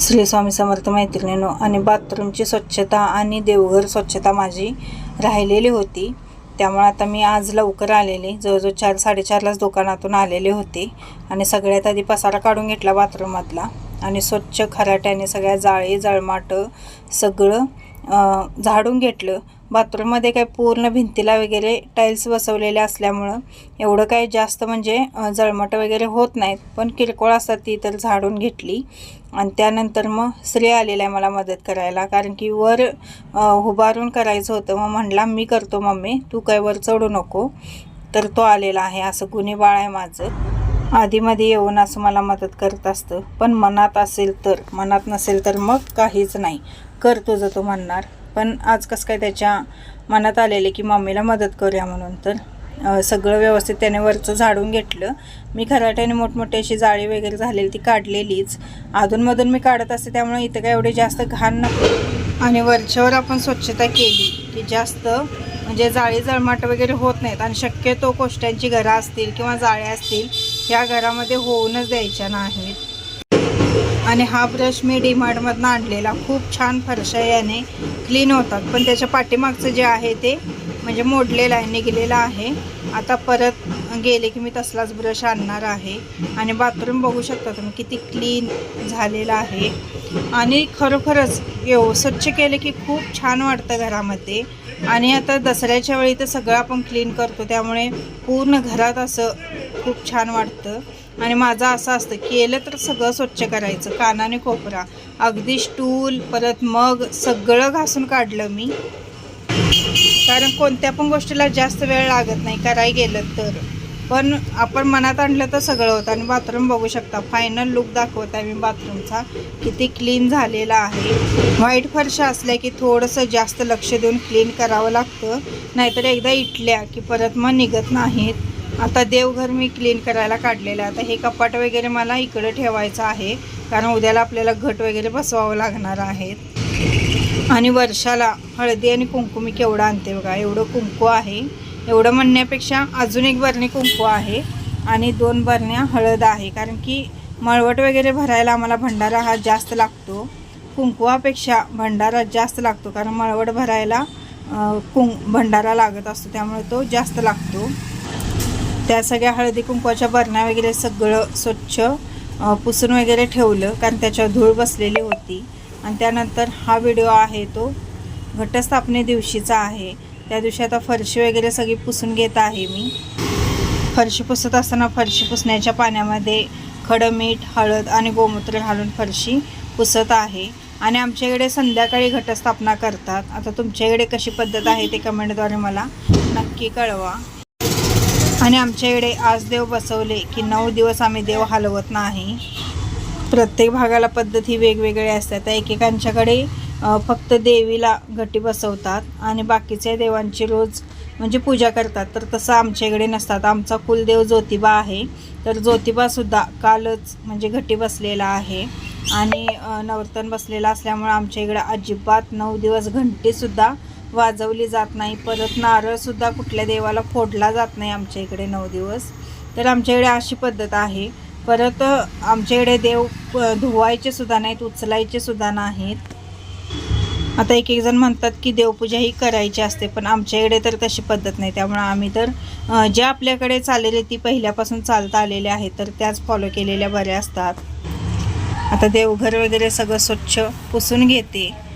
श्री स्वामी समर्थ मैत्रिणीनो आणि बाथरूमची स्वच्छता आणि देवघर स्वच्छता माझी राहिलेली होती. त्यामुळे आता मी आज लवकर आलेले. जवळजवळ चार साडेचारलाच दुकानातून आलेले होते. आणि सगळ्यात आधी पसारा काढून घेतला बाथरूमातला आणि स्वच्छ खराट्याने सगळ्या जाळी जळमाटं सगळं झाडून घेतलं. बाथरूममध्ये काय पूर्ण भिंतीला वगैरे टाईल्स बसवलेले असल्यामुळं एवढं काय जास्त म्हणजे जळमट जळमटं वगैरे होत नाहीत. पण किरकोळ असतात ती तर झाडून घेतली. आणि त्यानंतर मग स्त्री आलेला आहे मला मदत करायला. कारण की वर उभारून करायचं होतं. मग म्हणला मी करतो मम्मी. तू काय वर चढू नको. तर तो आलेला आहे. असं गुन्हे बाळ आहे माझं. आधीमध्ये येऊन असं मला मदत करत असतं. पण मनात असेल तर मनात नसेल तर मग काहीच नाही. कर तुझं तो म्हणणार. पण आज कसं काय त्याच्या मनात आलेले की मम्मीला मदत करूया म्हणून. तर सगळं व्यवस्थित त्याने वरचं झाडून घेतलं. मी खराट्याने मोठमोठी अशी जाळी वगैरे झालेली ती काढलेलीच. अधूनमधून मी काढत असते त्यामुळे इथं काय एवढे जास्त घाण नको. आणि वरच्यावर आपण स्वच्छता केली की जास्त म्हणजे जाळी जळमाट वगैरे होत नाहीत. आणि शक्यतो कोष्ट्यांची घरं असतील किंवा जाळ्या असतील ह्या घरामध्ये होऊनच द्यायच्या नाहीत. आणि हा ब्रश मी डीमार्टमधनं आणलेला. खूप छान फरशा याने क्लीन होतात. पण त्याच्या पाठीमागचं जे आहे ते म्हणजे मोडलेलं आहे निघलेलं आहे. आता परत गेले की मी तसलाच ब्रश आणणार आहे. आणि बाथरूम बघू शकता तुम्ही किती क्लीन झालेलं आहे. आणि खरोखरच येऊ स्वच्छ केलं की खूप छान वाटतं घरामध्ये. आणि आता दसऱ्याच्या वेळी तर सगळं आपण क्लीन करतो. त्यामुळे पूर्ण घरात असं खूप छान वाटतं. आणि माझं असं असतं केलं तर सगळं स्वच्छ करायचं कानाने कोपरा अगदी स्टूल परत मग सगळं घासून काढलं मी. कारण कोणत्या पण गोष्टीला जास्त वेळ लागत नाही करायला गेलं तर. पण आपण मनात आणलं तर सगळं होतं आणि बाथरूम बघू शकता. फायनल लुक दाखवत आहे मी बाथरूमचा. किती क्लीन झालेला आहे. व्हाईट फरशा असल्या की थोडंसं जास्त लक्ष देऊन क्लीन करावं लागतं. नाहीतर एकदा इटल्या की परत मग निघत नाहीत. आता देवघर मी क्लीन करायला काढलेलं आहे. आता हे कपाट वगैरे मला इकडं ठेवायचं आहे. कारण उद्याला आपल्याला घट वगैरे बसवावं लागणार आहेत आणि वर्षाला हळदी आणि कुंकू मी केवढं आणते बघा. एवढं कुंकू आहे. एवढं म्हणण्यापेक्षा अजून एक बरणी कुंकू आहे. आणि दोन बरण्या हळद आहे. कारण की मळवट वगैरे भरायला आम्हाला भंडारा हा जास्त लागतो. कुंकवापेक्षा भंडारा जास्त लागतो. कारण मळवट भरायला कुं भंडारा लागत असतो. त्यामुळे तो जास्त लागतो. त्या सगळ्या हळदी कुंकवाच्या बरण्या वगैरे सगळं स्वच्छ पुसून वगैरे ठेवलं कारण त्याच्यावर धूळ बसलेली होती. आणि त्यानंतर हा व्हिडिओ आहे तो घटस्थापने दिवशीचा आहे. त्या दिवशी आता फरशी वगैरे सगळी पुसून घेत आहे मी. फरशी पुसत असताना फरशी पुसण्याच्या पाण्यामध्ये खडं मीठ हळद आणि गोमूत्र घालून फरशी पुसत आहे. आणि आमच्याकडे संध्याकाळी घटस्थापना करतात. आता तुमच्याकडे कशी पद्धत आहे ते कमेंटद्वारे मला नक्की कळवा. आणि आमच्याकडे आज देव बसवले की नऊ दिवस आम्ही देव हलवत नाही. प्रत्येक भागाला पद्धती वेगवेगळ्या असतात. त्या एकेकांच्याकडे फक्त देवीला घटी बसवतात आणि बाकीच्या देवांची रोज म्हणजे पूजा करतात. तर तसं आमच्याकडे नसतात. आमचा कुलदेव ज्योतिबा आहे. तर ज्योतिबासुद्धा कालच म्हणजे घटी बसलेला आहे. आणि नवरतन नवर्तन बसलेलं असल्यामुळं आमच्या इकडं अजिबात नऊ दिवस घंटीसुद्धा वाजवली जात नाही. परत नारळसुद्धा कुठल्या देवाला फोडला जात नाही आमच्या इकडे नऊ दिवस. तर आमच्याकडे अशी पद्धत आहे. परत आमच्याकडे देव प- धुवायचे सुद्धा नाहीत उचलायचे सुद्धा नाहीत. आता एक एक जण म्हणतात की देवपूजा ही करायची असते पण आमच्याकडे तर तशी पद्धत नाही. त्यामुळे आम्ही तर जे ज्या आपल्याकडे चाललेले ती पहिल्यापासून चालता आलेल्या आहेत तर त्याच फॉलो केलेल्या बऱ्या असतात. आता देवघर वगैरे सगळं स्वच्छ पुसून घेते.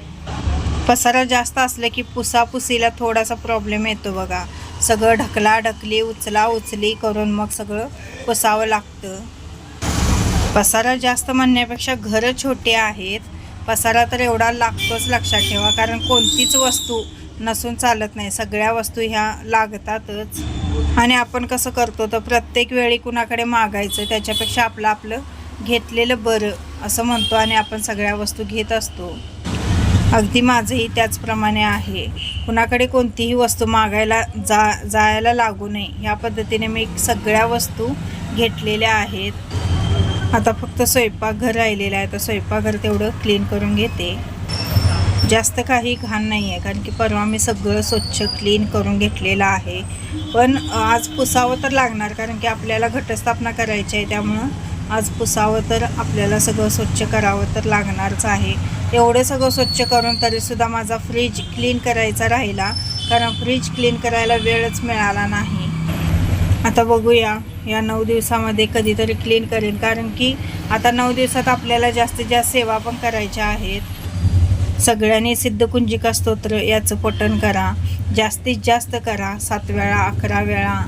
पसारा जास्त असलं की पुसापुसीला थोडासा प्रॉब्लेम येतो बघा. सगळं ढकला ढकली उचला उचली करून मग सगळं पुसावं लागतं. पसारा जास्त म्हणण्यापेक्षा घरं छोटे आहेत. पसारा तर एवढा लागतोच लक्षात ठेवा कारण कोणतीच वस्तू नसून चालत नाही. सगळ्या वस्तू ह्या लागतातच. आणि आपण कसं करतो तर प्रत्येक वेळी कुणाकडे मागायचं त्याच्यापेक्षा आपलं आपलं घेतलेलं बरं असं म्हणतो आणि आपण सगळ्या वस्तू घेत असतो. अगदी माझंही त्याचप्रमाणे आहे. कुणाकडे कोणतीही वस्तू मागायला जा जायला लागू नये ह्या पद्धतीने मी सगळ्या वस्तू घेतलेल्या आहेत. आता फक्त स्वयंपाकघर राहिलेलं आहे तर स्वयंपाकघर तेवढं क्लीन करून घेते. जास्त काही घाण नाही आहे कारण की परवा मी सगळं स्वच्छ क्लीन करून घेतलेलं आहे. पण आज पुसावं तर लागणार कारण की आपल्याला घटस्थापना करायची आहे त्यामुळं आज पुसावं तर आपल्याला सगळं स्वच्छ करावं तर लागणारच आहे. एवढं सगळं स्वच्छ करून तरीसुद्धा माझा फ्रीज क्लीन करायचा राहिला. कारण फ्रीज क्लीन करायला वेळच मिळाला नाही. आता बघूया या नऊ दिवसामध्ये कधीतरी क्लीन करेन. कारण की आता नऊ दिवसात आपल्याला जास्तीत जास्त सेवा पण करायच्या आहेत. सगळ्यांनी सिद्धकुंजिका स्तोत्र याचं पठण करा. जास्तीत जास्त करा. सात वेळा अकरा वेळा.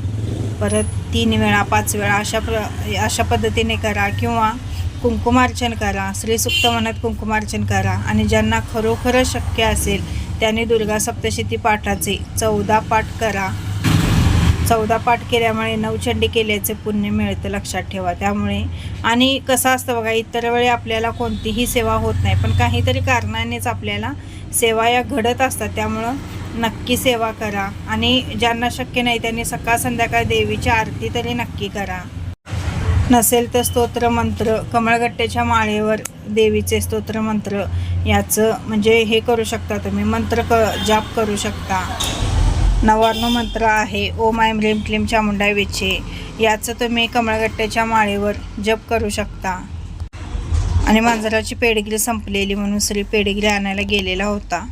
परत तीन वेळा पाच वेळा अशा प्र अशा पद्धतीने करा किंवा कुंकुमार्चन करा. श्रीसुक्त मनात कुंकुमार्चन करा. आणि ज्यांना खरोखरच शक्य असेल त्यांनी दुर्गा सप्तशती पाठाचे चौदा पाठ करा. चौदा पाठ केल्यामुळे नवचंडी केल्याचे पुण्य मिळतं लक्षात ठेवा. त्यामुळे आणि कसं असतं बघा इतर वेळी आपल्याला कोणतीही सेवा होत नाही. पण काहीतरी कारणानेच आपल्याला सेवा या घडत असतात. त्यामुळं नक्की सेवा करा. आणि ज्यांना शक्य नाही त्यांनी सकाळ संध्याकाळ देवीची आरती तरी नक्की करा. नसेल तर स्तोत्र मंत्र कमळगट्ट्याच्या माळेवर देवीचे स्तोत्र मंत्र याचं म्हणजे हे करू शकता तुम्ही. मंत्र क जाप करू शकता. नवार्णव मंत्र आहे ओम आय ह्रीम क्लीम चामुंडा वेचे. याचं तुम्ही कमळगट्ट्याच्या माळेवर जप करू शकता. आणि मांजराची पेडगिरी संपलेली म्हणून श्री पेडगिरी आणायला गेलेला होता.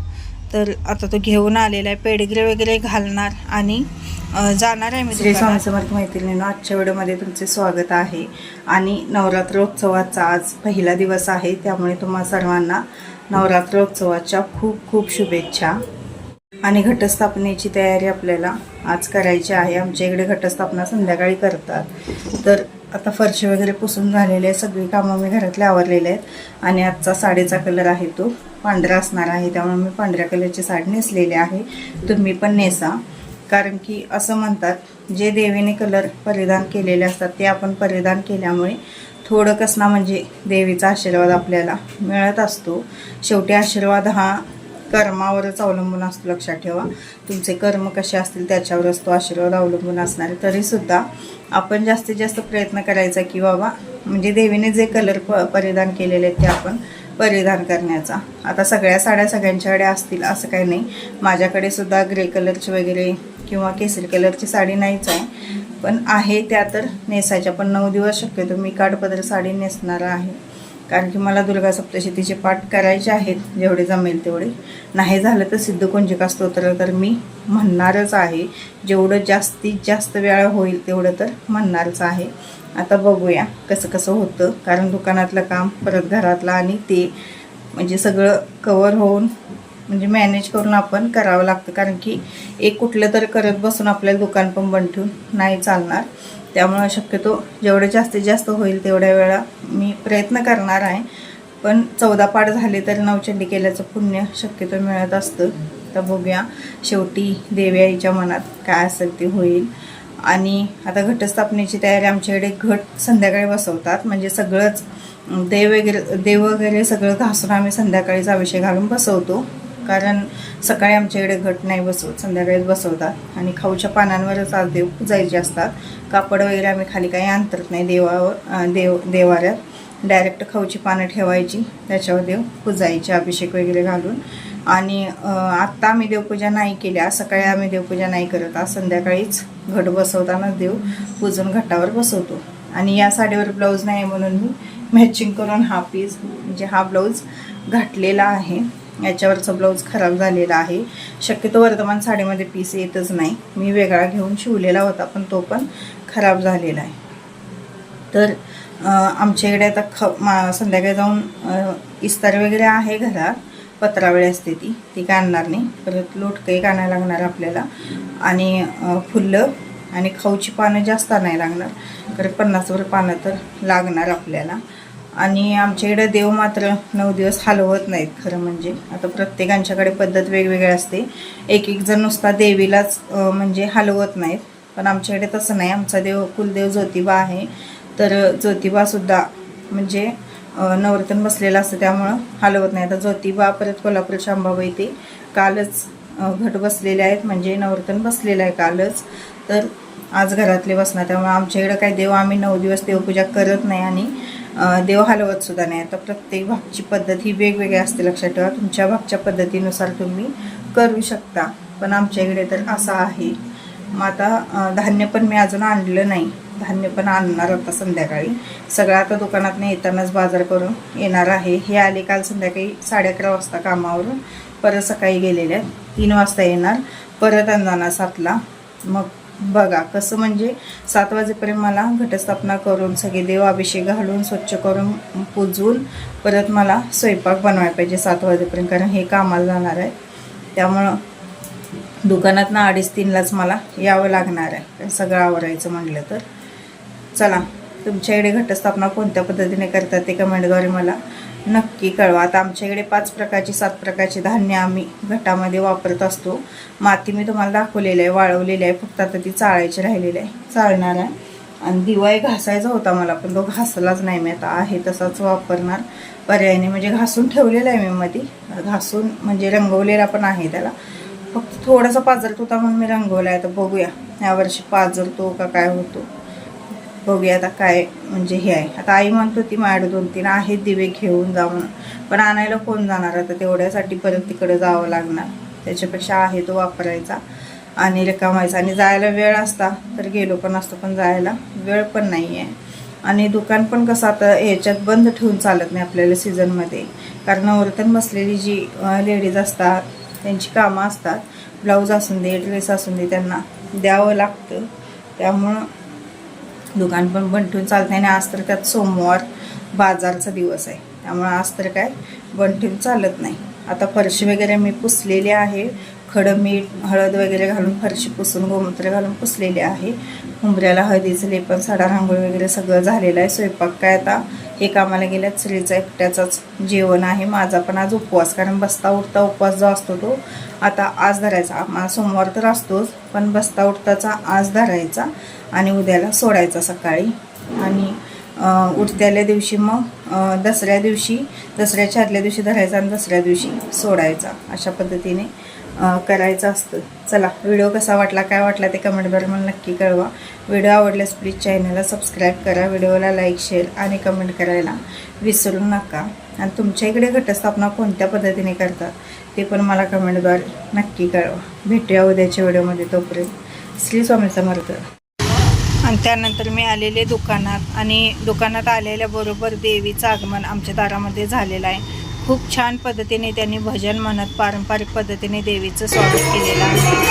तर आता तो घेऊन आलेला आहे. पेडगिरी वगैरे घालणार आणि जाणार आहे मी श्री स्वामी समर्थ मैत्रिणींनो आजच्या व्हिडिओमध्ये तुमचे स्वागत आहे. आणि नवरात्रोत्सवाचा आज पहिला दिवस आहे त्यामुळे तुम्हा सर्वांना नवरात्रोत्सवाच्या खूप खूप शुभेच्छा. आणि घटस्थापनेची तयारी आपल्याला आज करायची आहे. आमच्या इकडे घटस्थापना संध्याकाळी करतात. तर आता फरशी वगैरे पुसून झालेले आहे. सगळी कामं मी घरातले आवरलेले आहेत. आणि आजचा साडीचा कलर आहे तो. पांढरा असणार आहे त्यामुळे मी पांढऱ्या कलरची साडी नेसलेली आहे. तुम्ही पण नेसा. कारण की असं म्हणतात जे देवीने कलर परिधान केलेले असतात ते आपण परिधान केल्यामुळे थोडं कसना म्हणजे देवीचा आशीर्वाद आपल्याला मिळत असतो. शेवटी आशीर्वाद हा कर्मावरच अवलंबून असतो लक्षात ठेवा. तुमचे कर्म कसे असतील त्याच्यावरच तो आशीर्वाद अवलंबून असणार तरीसुद्धा आपण जास्तीत जास्त प्रयत्न करायचा की बाबा म्हणजे देवीने जे कलर प परिधान केलेले आहेत ते आपण परिधान करण्याचा. आता सगळ्या साड्या सगळ्यांच्याकडे असतील असं काही नाही. माझ्याकडे सुद्धा ग्रे कलरची वगैरे किंवा केसरी कलरची साडी नाहीच आहे. पण आहे त्या तर नेसायच्या. पण नऊ दिवस शक्यतो मी काठपदर साडी नेसणार आहे. कारण की मला दुर्गा सप्तशतीचे पाठ करायचे आहेत. जेवढे जमेल तेवढे. नाही झालं तर सिद्धकुंजिका स्तोत्र तर मी म्हणणारच आहे. जेवढं जास्तीत जास्त वेळा होईल तेवढं तर म्हणणारच आहे. आता बघूया कसं कसं होतं. कारण दुकानातलं काम परत घरातलं आणि ते म्हणजे सगळं कवर होऊन म्हणजे मॅनेज करून आपण करावं लागतं. कारण की एक कुठलं तर करत बसून आपल्याला दुकान पण बंद ठेवून नाही चालणार. त्यामुळं शक्यतो जेवढं जास्तीत जास्त होईल तेवढ्या वेळा मी प्रयत्न करणार आहे. पण चौदा पाठ झाले तर नवचंडी केल्याचं पुण्य शक्यतो मिळत असतं. तर बघूया शेवटी देवी आईच्या मनात काय असेल ते होईल. आणि आता घटस्थापनेची तयारी आमच्याकडे घट संध्याकाळी बसवतात. म्हणजे सगळंच देव वगैरे देव वगैरे सगळं घासून आम्ही संध्याकाळीचा अभिषेक घालून बसवतो. कारण सकाळी आमच्याकडे घट नाही बसवत संध्याकाळीच बसवतात. आणि खाऊच्या पानांवरच आज देव पुजायचे असतात. कापड वगैरे आम्ही खाली काही अंतरत नाही देवावर देव देवाऱ्यात. डायरेक्ट खाऊची पानं ठेवायची त्याच्यावर देव पूजायचे अभिषेक वगैरे घालून. आणि आत्ता आम्ही देवपूजा नाही केली. आज सकाळी आम्ही देवपूजा नाही करत. आज संध्याकाळीच घट बसवताना देव पूजून घटावर बसवतो. आणि या साडीवर ब्लाऊज नाही म्हणून मी मॅचिंग करून हा पीस म्हणजे हा ब्लाऊज घातलेला आहे. याच्यावरचा ब्लाऊज खराब झालेला आहे. शक्यतो वर्धमान साडीमध्ये पीस येतच नाही. मी वेगळा घेऊन शिवलेला होता पण तो पण खराब झालेला आहे. तर आमच्या आमच्याकडे आता ख मा संध्याकाळी जाऊन इस्तार वगैरे आहे घरात. पत्रावळी असते ती ती काय आणणार नाही. परत लोटकंही एक आणायला लागणार आपल्याला. आणि फुलं आणि खाऊची पानं जास्त आणायला लागणार. कारण पन्नासवर पानं तर लागणार आपल्याला. आणि आमच्याकडे देव मात्र नऊ दिवस हलवत नाहीत खरं म्हणजे. आता प्रत्येकांच्याकडे पद्धत वेगवेगळी असते. एक एक जण नुसता देवीलाच म्हणजे हलवत नाहीत. पण आमच्याकडे तसं नाही. आमचा देव कुलदेव ज्योतिबा आहे. तर ज्योतिबासुद्धा म्हणजे नवरतन बसलेलं असतं त्यामुळं हलवत नाही. आता ज्योतिबा परत कोल्हापूर शांबाबाई ते कालच घट बसलेले आहेत म्हणजे नवरतन बसलेलं आहे कालच. तर आज घरातले बसणार त्यामुळे आमच्याकडं काही देव आम्ही नऊ दिवस देवपूजा करत नाही आणि देव हलवत सुद्धा नाही. आता प्रत्येक भागची पद्धत ही वेगवेगळी असते लक्षात ठेवा. तुमच्या भागच्या पद्धतीनुसार तुम्ही करू शकता. पण आमच्या इकडे तर असं आहे. मग आता धान्य पण मी अजून आणलं नाही. धान्य पण आणणार आता संध्याकाळी. सगळं आता दुकानात येतानाच बाजार करून येणार आहे. हे आले काल संध्याकाळी साडे अकरा वाजता कामावरून. परत सकाळी गेलेले आहेत. तीन वाजता येणार. परत अंदाना सातला. मग बघा कसं म्हणजे सात वाजेपर्यंत मला घटस्थापना करून सगळे देव अभिषेक घालून स्वच्छ करून पुजवून परत मला स्वयंपाक बनवायला पाहिजे सात वाजेपर्यंत. कारण हे कामाला जाणार आहे. त्यामुळं दुकानात ना अडीच तीनलाच मला यावं लागणार आहे. सगळं आवरायचं म्हटलं तर. चला तुमच्याकडे घटस्थापना कोणत्या पद्धतीने करतात ते कमेंटद्वारे मला नक्की कळवा. आता आमच्याकडे पाच प्रकारची सात प्रकारची धान्य आम्ही घटामध्ये वापरत असतो. माती मी तुम्हाला दाखवलेली आहे वाळवलेली आहे फक्त आता ती चाळायची राहिलेली आहे चालणार आहे. आणि दिवाळी घासायचा होता मला पण तो घासलाच नाही मी आता आहे तसाच वापरणार. पर्यायाने म्हणजे घासून ठेवलेला आहे मी मध्ये घासून म्हणजे रंगवलेला पण आहे त्याला. फक्त थोडासा पाजरत होता म्हणून मी रंगवला आहे. तर बघूया यावर्षी पाजरतो का काय होतो. बघूया आता काय म्हणजे हे आहे. आता आई म्हणत होती माझ्याकडे दोन तीन आहेत दिवे घेऊन जा म्हणून. पण आणायला कोण जाणार? आता तेवढ्यासाठी परत तिकडे जावं लागणार. त्याच्यापेक्षा आहे तो वापरायचा आणि रिकामायचा. आणि जायला वेळ असता तर गेलो पण असतो पण जायला वेळ पण नाही आहे आणि दुकान पण कसं आता ह्याच्यात बंद ठेवून चालत नाही आपल्याला सीझनमध्ये. कारण नवरतन बसलेली जी लेडीज असतात त्यांची कामं असतात. ब्लाऊज असून दे ड्रेस असून दे त्यांना द्यावं लागतं. त्यामुळं दुकान पण बंटून चालत नाही आणि आज तर त्यात सोमवार बाजारचा दिवस आहे. त्यामुळं आज तर काय बंटून चालत नाही. आता फरशी वगैरे मी पुसलेली आहे. खडं मीठ हळद वगैरे घालून फरशी पुसून गोमूत्र घालून पुसलेली आहे. उंबऱ्याला हळदीचं लेपन साडा रांगोळी वगैरे सगळं झालेलं आहे. स्वयंपाक काय आता? हे कामाला गेल्यात स्त्रीचा एकट्याचाच जेवण आहे. माझा पण आज उपवास कारण बसता उठता उपवास जो असतो तो आता आज धरायचा. आम्हाला सोमवार तर असतोच पण बसता उठताचा आज धरायचा आणि उद्याला सोडायचा सकाळी. आणि उठत्याल्या दिवशी मग दसऱ्या दिवशी दसऱ्याच्या आदल्या दिवशी धरायचा आणि दसऱ्या दिवशी सोडायचा अशा पद्धतीने करायचं असतं. चला व्हिडिओ कसा वाटला काय वाटला ते कमेंटद्वारे मला नक्की कळवा. व्हिडिओ आवडल्यास प्लीज चॅनलला सबस्क्राईब करा. व्हिडिओला लाईक शेअर आणि कमेंट करायला विसरू नका. आणि तुमच्या इकडे घटस्थापना कोणत्या पद्धतीने करतात ते पण मला कमेंटद्वारे नक्की कळवा. भेटूया उद्याच्या व्हिडिओमध्ये तोपर्यंत. श्री स्वामी समर्थ. आणि त्यानंतर मी आलेले दुकानात आणि दुकानात आलेल्याबरोबर देवीचं आगमन आमच्या दारामध्ये झालेलं आहे. खूप छान पद्धतीने त्यांनी भजन म्हणत पारंपरिक पद्धतीने देवीचं स्वागत केलेलं आहे.